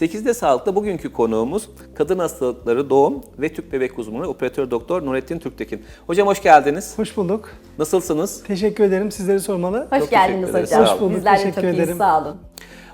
8'de Sağlık'ta bugünkü konuğumuz kadın hastalıkları doğum ve tüp bebek uzmanı operatör doktor Nurettin Türktekin. Hocam hoş geldiniz. Hoş bulduk. Nasılsınız? Teşekkür ederim. Sizleri sormalı. Hoş Çok geldiniz teşekkür ederiz. hocam. Sağ olun. Hoş bulduk, Bizler de teşekkür çok ederim. iyiyiz. Sağ olun.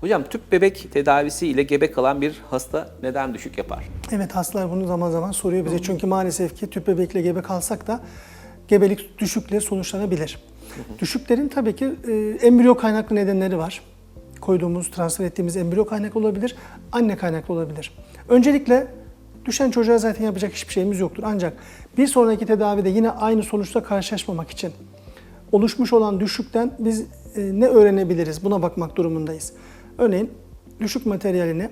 Hocam tüp bebek tedavisiyle gebe kalan bir hasta neden düşük yapar? Evet hastalar bunu zaman zaman soruyor bize. Çünkü maalesef ki tüp bebekle gebe kalsak da gebelik düşükle sonuçlanabilir. Düşüklerin tabii ki e, embriyo kaynaklı nedenleri var. Koyduğumuz, transfer ettiğimiz embriyo kaynaklı olabilir, anne kaynaklı olabilir. Öncelikle düşen çocuğa zaten yapacak hiçbir şeyimiz yoktur. Ancak bir sonraki tedavide yine aynı sonuçla karşılaşmamak için oluşmuş olan düşükten biz e, ne öğrenebiliriz buna bakmak durumundayız. Örneğin düşük materyalini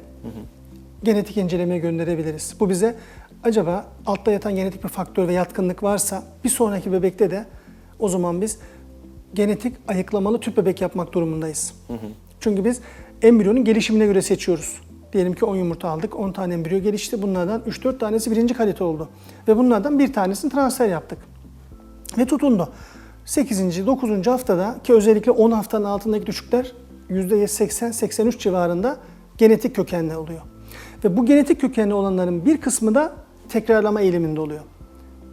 genetik incelemeye gönderebiliriz. Bu bize acaba altta yatan genetik bir faktör ve yatkınlık varsa bir sonraki bebekte de o zaman biz genetik ayıklamalı tüp bebek yapmak durumundayız. Çünkü biz embriyonun gelişimine göre seçiyoruz. Diyelim ki 10 yumurta aldık, 10 tane embriyo gelişti. Bunlardan 3-4 tanesi birinci kalite oldu. Ve bunlardan bir tanesini transfer yaptık. Ve tutundu. 8. 9. haftada ki özellikle 10 haftanın altındaki düşükler %80-83 civarında genetik kökenli oluyor. Ve bu genetik kökenli olanların bir kısmı da tekrarlama eğiliminde oluyor.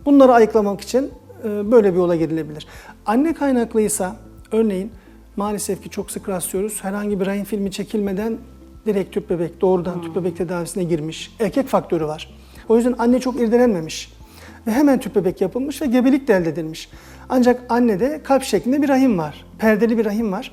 Bunları ayıklamak için e, böyle bir yola gidilebilir. Anne kaynaklıysa örneğin maalesef ki çok sık rastlıyoruz. Herhangi bir rahim filmi çekilmeden direkt tüp bebek, doğrudan tüp bebek tedavisine girmiş. Erkek faktörü var. O yüzden anne çok irdelenmemiş. Ve hemen tüp bebek yapılmış ve gebelik de elde edilmiş. Ancak annede kalp şeklinde bir rahim var. Perdeli bir rahim var.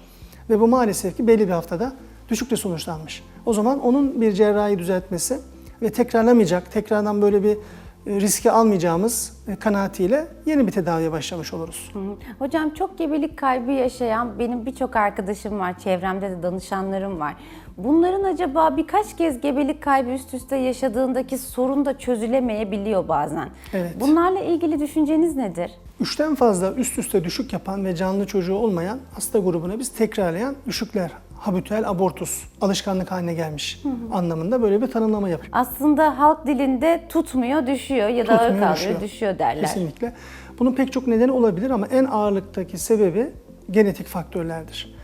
Ve bu maalesef ki belli bir haftada düşükle sonuçlanmış. O zaman onun bir cerrahi düzeltmesi ve tekrarlamayacak, tekrardan böyle bir riski almayacağımız e, kanaatiyle yeni bir tedaviye başlamış oluruz. Hı hı. Hocam çok gebelik kaybı yaşayan benim birçok arkadaşım var. Çevremde de danışanlarım var. Bunların acaba birkaç kez gebelik kaybı üst üste yaşadığındaki sorun da çözülemeyebiliyor bazen. Evet. Bunlarla ilgili düşünceniz nedir? Üçten fazla üst üste düşük yapan ve canlı çocuğu olmayan hasta grubuna biz tekrarlayan düşükler, habitüel abortus, alışkanlık haline gelmiş anlamında böyle bir tanımlama yapıyor. Aslında halk dilinde tutmuyor, düşüyor ya da Tutmuyor, kalıyor, düşüyor. düşüyor, derler. Kesinlikle. Bunun pek çok nedeni olabilir ama en ağırlıktaki sebebi genetik faktörlerdir.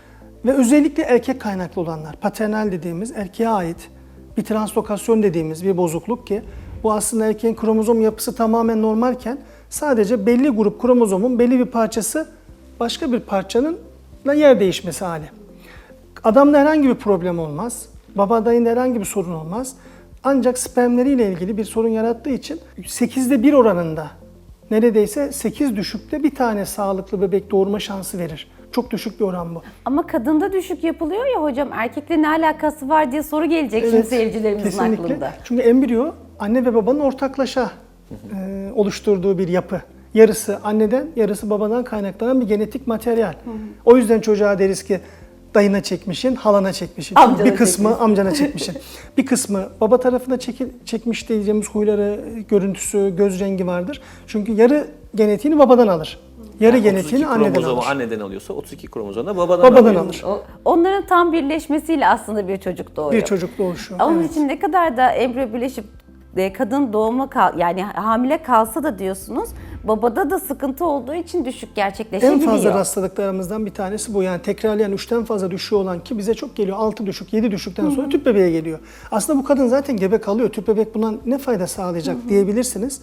Ve özellikle erkek kaynaklı olanlar, paternal dediğimiz erkeğe ait bir translokasyon dediğimiz bir bozukluk ki bu aslında erkeğin kromozom yapısı tamamen normalken sadece belli grup kromozomun belli bir parçası başka bir parçanın yer değişmesi hali. Adamda herhangi bir problem olmaz. Baba adayında herhangi bir sorun olmaz. Ancak spermleriyle ilgili bir sorun yarattığı için 8'de 1 oranında neredeyse 8 düşükte bir tane sağlıklı bebek doğurma şansı verir. Çok düşük bir oran bu. Ama kadında düşük yapılıyor ya hocam erkekle ne alakası var diye soru gelecek şimdi seyircilerimizin kesinlikle. aklında. Çünkü embriyo anne ve babanın ortaklaşa e, oluşturduğu bir yapı. Yarısı anneden, yarısı babadan kaynaklanan bir genetik materyal. O yüzden çocuğa deriz ki dayına çekmişin, halana çekmişin. Amcana bir kısmı çekmişsin. amcana çekmişin. bir kısmı baba tarafında çeki, çekmiş diyeceğimiz huyları, görüntüsü, göz rengi vardır. Çünkü yarı genetiğini babadan alır. Yarı Yani genetiğini 32 anneden alır. anneden alıyorsa 32 kromozomu da babadan, Babadan alıyor. alır. Onların tam birleşmesiyle aslında bir çocuk doğuyor. Bir çocuk doğuşu. Onun evet. için ne kadar da embriyo birleşip e, kadın doğuma kal yani hamile kalsa da diyorsunuz babada da sıkıntı olduğu için düşük En gerçekleşebiliyor. fazla rastladıklarımızdan bir tanesi bu. Yani tekrarlayan üçten fazla düşüğü olan ki bize çok geliyor. 6 düşük, 7 düşükten sonra tüp bebeğe geliyor. Aslında bu kadın zaten gebe kalıyor. Tüp bebek buna ne fayda sağlayacak diyebilirsiniz.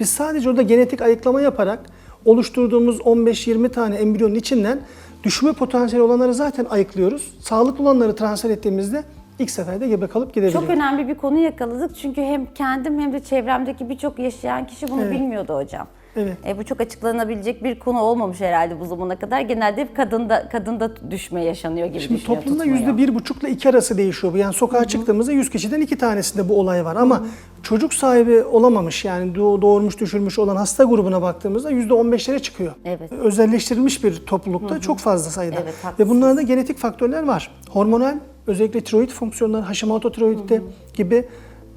Biz sadece orada genetik ayıklama yaparak oluşturduğumuz 15-20 tane embriyonun içinden düşme potansiyeli olanları zaten ayıklıyoruz. Sağlıklı olanları transfer ettiğimizde ilk seferde gebe kalıp gidebiliyor. Çok önemli bir konu yakaladık çünkü hem kendim hem de çevremdeki birçok yaşayan kişi bunu Evet. bilmiyordu hocam. Evet. E, bu çok açıklanabilecek bir konu olmamış herhalde bu zamana kadar. Genelde hep kadında kadında düşme yaşanıyor gibi Şimdi düşünüyor, toplumda yüzde bir buçukla iki arası değişiyor bu. Yani sokağa çıktığımızda 100 kişiden iki tanesinde bu olay var. Ama çocuk sahibi olamamış yani doğ- doğurmuş düşürmüş olan hasta grubuna baktığımızda yüzde on beşlere çıkıyor. Evet. Özelleştirilmiş bir toplulukta çok fazla sayıda. Evet, Ve bunlarda genetik faktörler var. Hormonal özellikle tiroid fonksiyonları, Hashimoto tiroidde gibi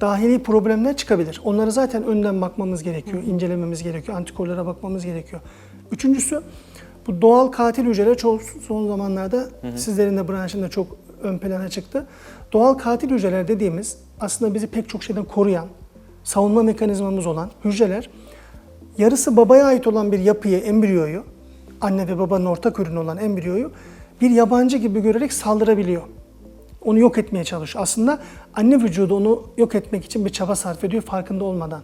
dahili problemler çıkabilir. Onları zaten önden bakmamız gerekiyor, incelememiz gerekiyor, antikorlara bakmamız gerekiyor. Üçüncüsü bu doğal katil hücreler çok son zamanlarda sizlerin de branşında çok ön plana çıktı. Doğal katil hücreler dediğimiz aslında bizi pek çok şeyden koruyan, savunma mekanizmamız olan hücreler yarısı babaya ait olan bir yapıyı, embriyoyu, anne ve babanın ortak ürünü olan embriyoyu bir yabancı gibi görerek saldırabiliyor. Onu yok etmeye çalışıyor. Aslında anne vücudu onu yok etmek için bir çaba sarf ediyor farkında olmadan.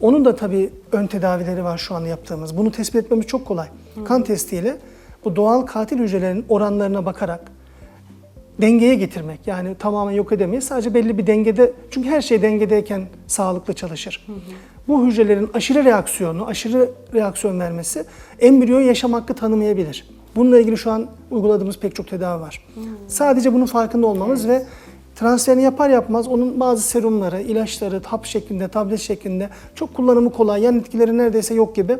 Onun da tabii ön tedavileri var şu an yaptığımız. Bunu tespit etmemiz çok kolay. Kan testiyle bu doğal katil hücrelerinin oranlarına bakarak dengeye getirmek. Yani tamamen yok edemeyiz. Sadece belli bir dengede çünkü her şey dengedeyken sağlıklı çalışır. Bu hücrelerin aşırı reaksiyonu, aşırı reaksiyon vermesi embriyo yaşam hakkı tanımayabilir. Bununla ilgili şu an uyguladığımız pek çok tedavi var. Sadece bunun farkında olmamız ve transferini yapar yapmaz onun bazı serumları, ilaçları, hap şeklinde, tablet şeklinde çok kullanımı kolay, yan etkileri neredeyse yok gibi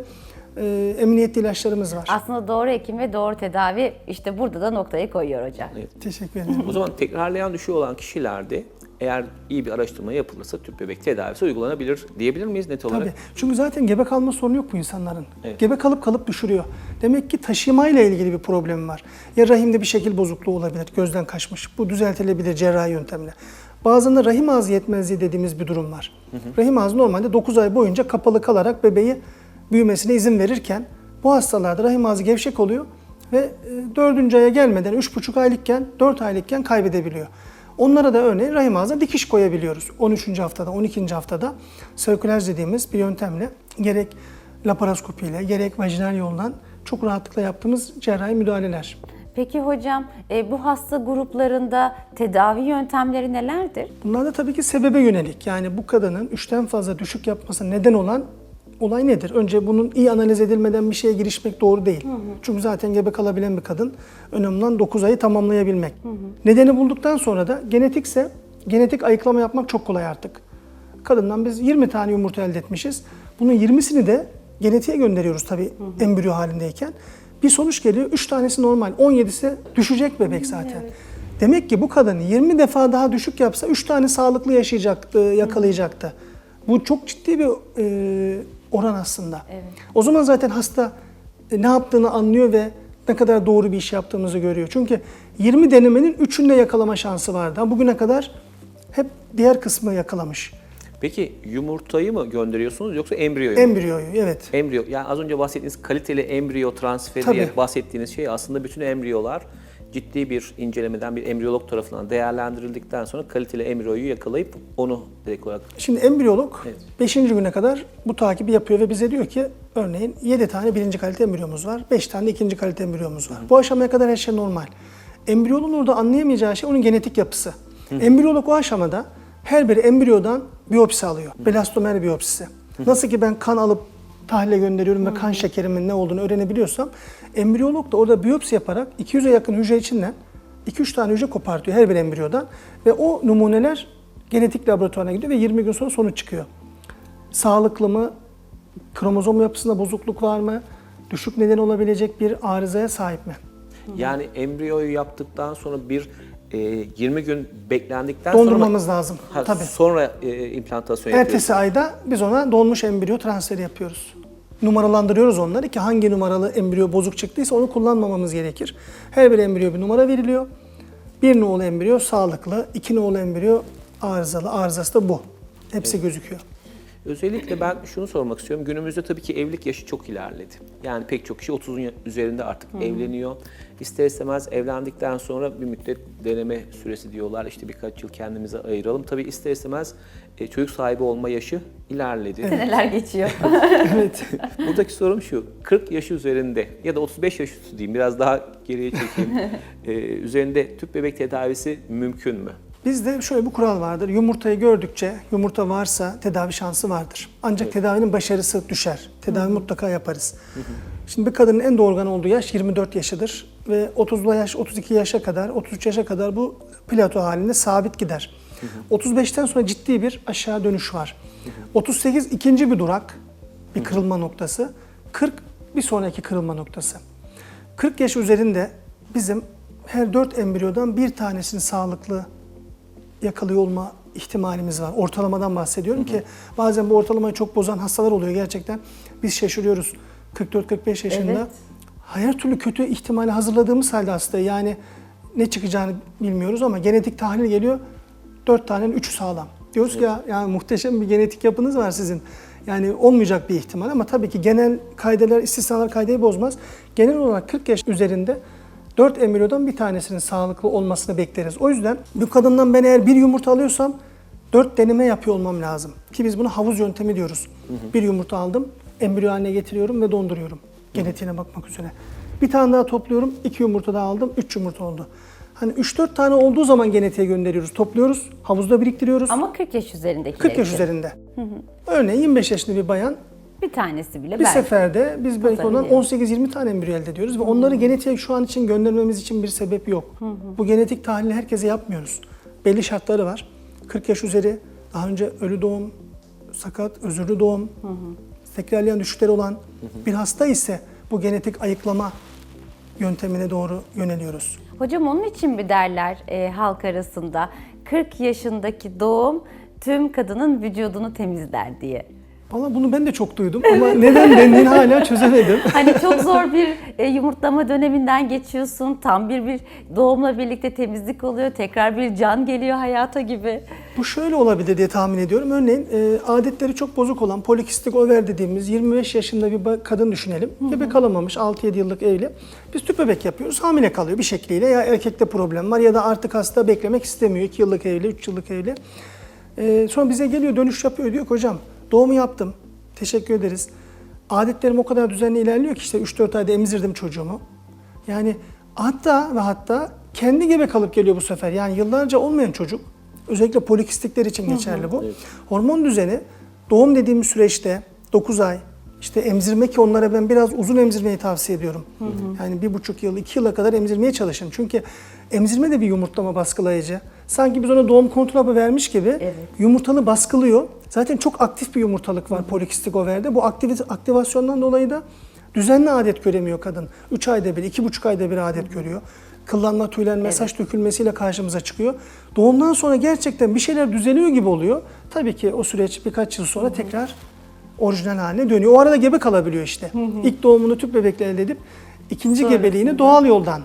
e, emniyetli ilaçlarımız var. Aslında doğru hekim ve doğru tedavi işte burada da noktayı koyuyor hocam. Teşekkür ederim. O zaman tekrarlayan düşüğü olan kişilerde eğer iyi bir araştırma yapılırsa tüp bebek tedavisi uygulanabilir diyebilir miyiz net olarak? Tabii. Çünkü zaten gebe kalma sorunu yok bu insanların. Evet. Gebe kalıp kalıp düşürüyor. Demek ki taşımayla ilgili bir problem var. Ya rahimde bir şekil bozukluğu olabilir, gözden kaçmış. Bu düzeltilebilir cerrahi yöntemle. Bazen de rahim ağzı yetmezliği dediğimiz bir durum var. Rahim ağzı normalde 9 ay boyunca kapalı kalarak bebeği büyümesine izin verirken bu hastalarda rahim ağzı gevşek oluyor ve 4. aya gelmeden 3,5 aylıkken 4 aylıkken kaybedebiliyor. Onlara da örneğin rahim ağzına dikiş koyabiliyoruz. 13. haftada, 12. haftada sirkülaj dediğimiz bir yöntemle gerek laparoskopiyle gerek vajinal yoldan çok rahatlıkla yaptığımız cerrahi müdahaleler. Peki hocam e, bu hasta gruplarında tedavi yöntemleri nelerdir? Bunlar da tabii ki sebebe yönelik. Yani bu kadının üçten fazla düşük yapmasına neden olan olay nedir? Önce bunun iyi analiz edilmeden bir şeye girişmek doğru değil. Çünkü zaten gebe kalabilen bir kadın önemli olan 9 ayı tamamlayabilmek. Nedeni bulduktan sonra da genetikse genetik ayıklama yapmak çok kolay artık. Kadından biz 20 tane yumurta elde etmişiz. Bunun 20'sini de genetiğe gönderiyoruz tabii embriyo halindeyken. Bir sonuç geliyor. 3 tanesi normal. 17'si düşecek bebek zaten. Demek ki bu kadın 20 defa daha düşük yapsa 3 tane sağlıklı yaşayacaktı, yakalayacaktı. Bu çok ciddi bir e, oran aslında. O zaman zaten hasta e, ne yaptığını anlıyor ve ne kadar doğru bir iş yaptığımızı görüyor. Çünkü 20 denemenin 3'ünde yakalama şansı vardı. Bugüne kadar hep diğer kısmı yakalamış. Peki yumurtayı mı gönderiyorsunuz yoksa embriyoyu mu? Embriyoyu evet. Embriyo, yani az önce bahsettiğiniz kaliteli embriyo transferi Tabii. bahsettiğiniz şey aslında bütün embriyolar ciddi bir incelemeden bir embriyolog tarafından değerlendirildikten sonra kaliteli embriyoyu yakalayıp onu direkt olarak Şimdi embriyolog Evet. 5. güne kadar bu takibi yapıyor ve bize diyor ki örneğin 7 tane birinci kalite embriyomuz var, 5 tane ikinci kalite embriyomuz var. Bu aşamaya kadar her şey normal. Embriyologun orada anlayamayacağı şey onun genetik yapısı. Embriyolog o aşamada her bir embriyodan biyopsi alıyor. Belastomer biyopsisi. Nasıl ki ben kan alıp tahlile gönderiyorum ve kan şekerimin ne olduğunu öğrenebiliyorsam embriyolog da orada biyopsi yaparak 200'e yakın hücre içinden 2-3 tane hücre kopartıyor her bir embriyodan ve o numuneler genetik laboratuvarına gidiyor ve 20 gün sonra sonuç çıkıyor. Sağlıklı mı? Kromozom yapısında bozukluk var mı? Düşük neden olabilecek bir arızaya sahip mi? yani embriyoyu yaptıktan sonra bir e, 20 gün beklendikten sonra Dondurmamız lazım. Ha, Tabii. sonra e, implantasyon yapıyorsunuz. Ertesi ayda biz ona donmuş embriyo transferi yapıyoruz. Numaralandırıyoruz onları ki hangi numaralı embriyo bozuk çıktıysa onu kullanmamamız gerekir. Her bir embriyo bir numara veriliyor. Bir nolu embriyo sağlıklı, iki nolu embriyo arızalı. Arızası da bu. Hepsi gözüküyor. Özellikle ben şunu sormak istiyorum. Günümüzde tabii ki evlilik yaşı çok ilerledi. Yani pek çok kişi 30'un üzerinde artık evleniyor. İster istemez evlendikten sonra bir müddet deneme süresi diyorlar. İşte birkaç yıl kendimize ayıralım. Tabii ister istemez e, çocuk sahibi olma yaşı ilerledi. Seneler geçiyor. evet. Buradaki sorum şu. 40 yaş üzerinde ya da 35 yaş üstü diyeyim biraz daha geriye çekeyim. e, üzerinde tüp bebek tedavisi mümkün mü? Bizde şöyle bir kural vardır. Yumurtayı gördükçe yumurta varsa tedavi şansı vardır. Ancak tedavinin başarısı düşer. Tedavi mutlaka yaparız. Şimdi bir kadının en doğurgan olduğu yaş 24 yaşıdır ve 30'lu yaş 32 yaşa kadar 33 yaşa kadar bu plato halinde sabit gider. 35'ten sonra ciddi bir aşağı dönüş var. 38 ikinci bir durak, bir kırılma noktası. 40 bir sonraki kırılma noktası. 40 yaş üzerinde bizim her 4 embriyodan bir tanesinin sağlıklı yakalıyor olma ihtimalimiz var. Ortalamadan bahsediyorum ki bazen bu ortalamayı çok bozan hastalar oluyor gerçekten. Biz şaşırıyoruz 44-45 yaşında. Evet. Her türlü kötü ihtimali hazırladığımız halde hastaya yani ne çıkacağını bilmiyoruz ama genetik tahlil geliyor. 4 tanenin 3'ü sağlam. Diyoruz ki ya yani muhteşem bir genetik yapınız var sizin. Yani olmayacak bir ihtimal ama tabii ki genel kaideler, istisnalar kaideyi bozmaz. Genel olarak 40 yaş üzerinde 4 embriyodan bir tanesinin sağlıklı olmasını bekleriz. O yüzden bir kadından ben eğer bir yumurta alıyorsam 4 deneme yapıyor olmam lazım. Ki biz buna havuz yöntemi diyoruz. Bir yumurta aldım, embriyo haline getiriyorum ve donduruyorum. Genetiğine bakmak üzere. Bir tane daha topluyorum, 2 yumurta daha aldım, 3 yumurta oldu. Hani 3-4 tane olduğu zaman genetiğe gönderiyoruz, topluyoruz, havuzda biriktiriyoruz. Ama 40 yaş üzerindekiler 40 yaş için. üzerinde. Örneğin 25 yaşında bir bayan Bir tanesi bile bir belki. seferde biz belki ondan Tutabiliyor. 18-20 tane embriyo elde ediyoruz ve onları genetiğe şu an için göndermemiz için bir sebep yok. Bu genetik tahlili herkese yapmıyoruz. Belli şartları var. 40 yaş üzeri, daha önce ölü doğum, sakat, özürlü doğum, tekrarlayan düşükleri olan bir hasta ise bu genetik ayıklama yöntemine doğru yöneliyoruz. Hocam onun için mi derler e, halk arasında 40 yaşındaki doğum tüm kadının vücudunu temizler diye. Valla bunu ben de çok duydum ama neden dendiğini hala çözemedim. Hani çok zor bir e, yumurtlama döneminden geçiyorsun. Tam bir bir doğumla birlikte temizlik oluyor. Tekrar bir can geliyor hayata gibi. Bu şöyle olabilir diye tahmin ediyorum. Örneğin e, adetleri çok bozuk olan polikistik over dediğimiz 25 yaşında bir kadın düşünelim. Bebek alamamış 6-7 yıllık evli. Biz tüp bebek yapıyoruz. Hamile kalıyor bir şekliyle. Ya erkekte problem var ya da artık hasta beklemek istemiyor. 2 yıllık evli, 3 yıllık evli. E, sonra bize geliyor dönüş yapıyor. Diyor ki hocam doğumu yaptım. Teşekkür ederiz. Adetlerim o kadar düzenli ilerliyor ki işte 3-4 ayda emzirdim çocuğumu. Yani hatta ve hatta kendi gebe kalıp geliyor bu sefer. Yani yıllarca olmayan çocuk, özellikle polikistikler için geçerli bu. Hormon düzeni doğum dediğimiz süreçte 9 ay, işte emzirme ki onlara ben biraz uzun emzirmeyi tavsiye ediyorum. Yani bir buçuk yıl, iki yıla kadar emzirmeye çalışın. Çünkü emzirme de bir yumurtlama baskılayıcı. Sanki biz ona doğum kontrol hapı vermiş gibi yumurtalı baskılıyor. Zaten çok aktif bir yumurtalık var polikistik overde. Bu aktivasyondan dolayı da Düzenli adet göremiyor kadın. 3 ayda bir, 2,5 ayda bir adet görüyor. Kıllanma, tüylenme, saç dökülmesiyle karşımıza çıkıyor. Doğumdan sonra gerçekten bir şeyler düzeliyor gibi oluyor. Tabii ki o süreç birkaç yıl sonra tekrar orijinal haline dönüyor. O arada gebe kalabiliyor işte. İlk doğumunu tüp bebekle elde edip ikinci gebeliğini doğal yoldan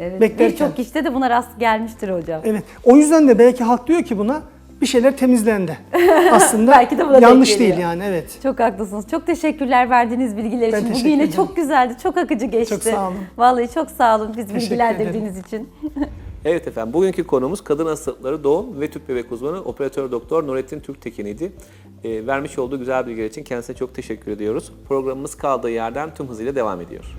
Evet. Beklerken. Birçok kişide de buna rast gelmiştir hocam. Evet. O yüzden de belki halk diyor ki buna bir şeyler temizlendi. Aslında Belki de buna yanlış değil yani evet. Çok haklısınız. Çok teşekkürler verdiğiniz bilgiler Ben için. Bugün yine çok güzeldi, çok akıcı geçti. Çok sağ olun. Vallahi çok sağ olun biz bilgilendirdiğiniz için. Evet efendim, bugünkü konumuz kadın hastalıkları doğum ve tüp bebek uzmanı operatör doktor Nurettin Türktekin idi. Ee, vermiş olduğu güzel bilgiler için kendisine çok teşekkür ediyoruz. Programımız kaldığı yerden tüm hızıyla devam ediyor.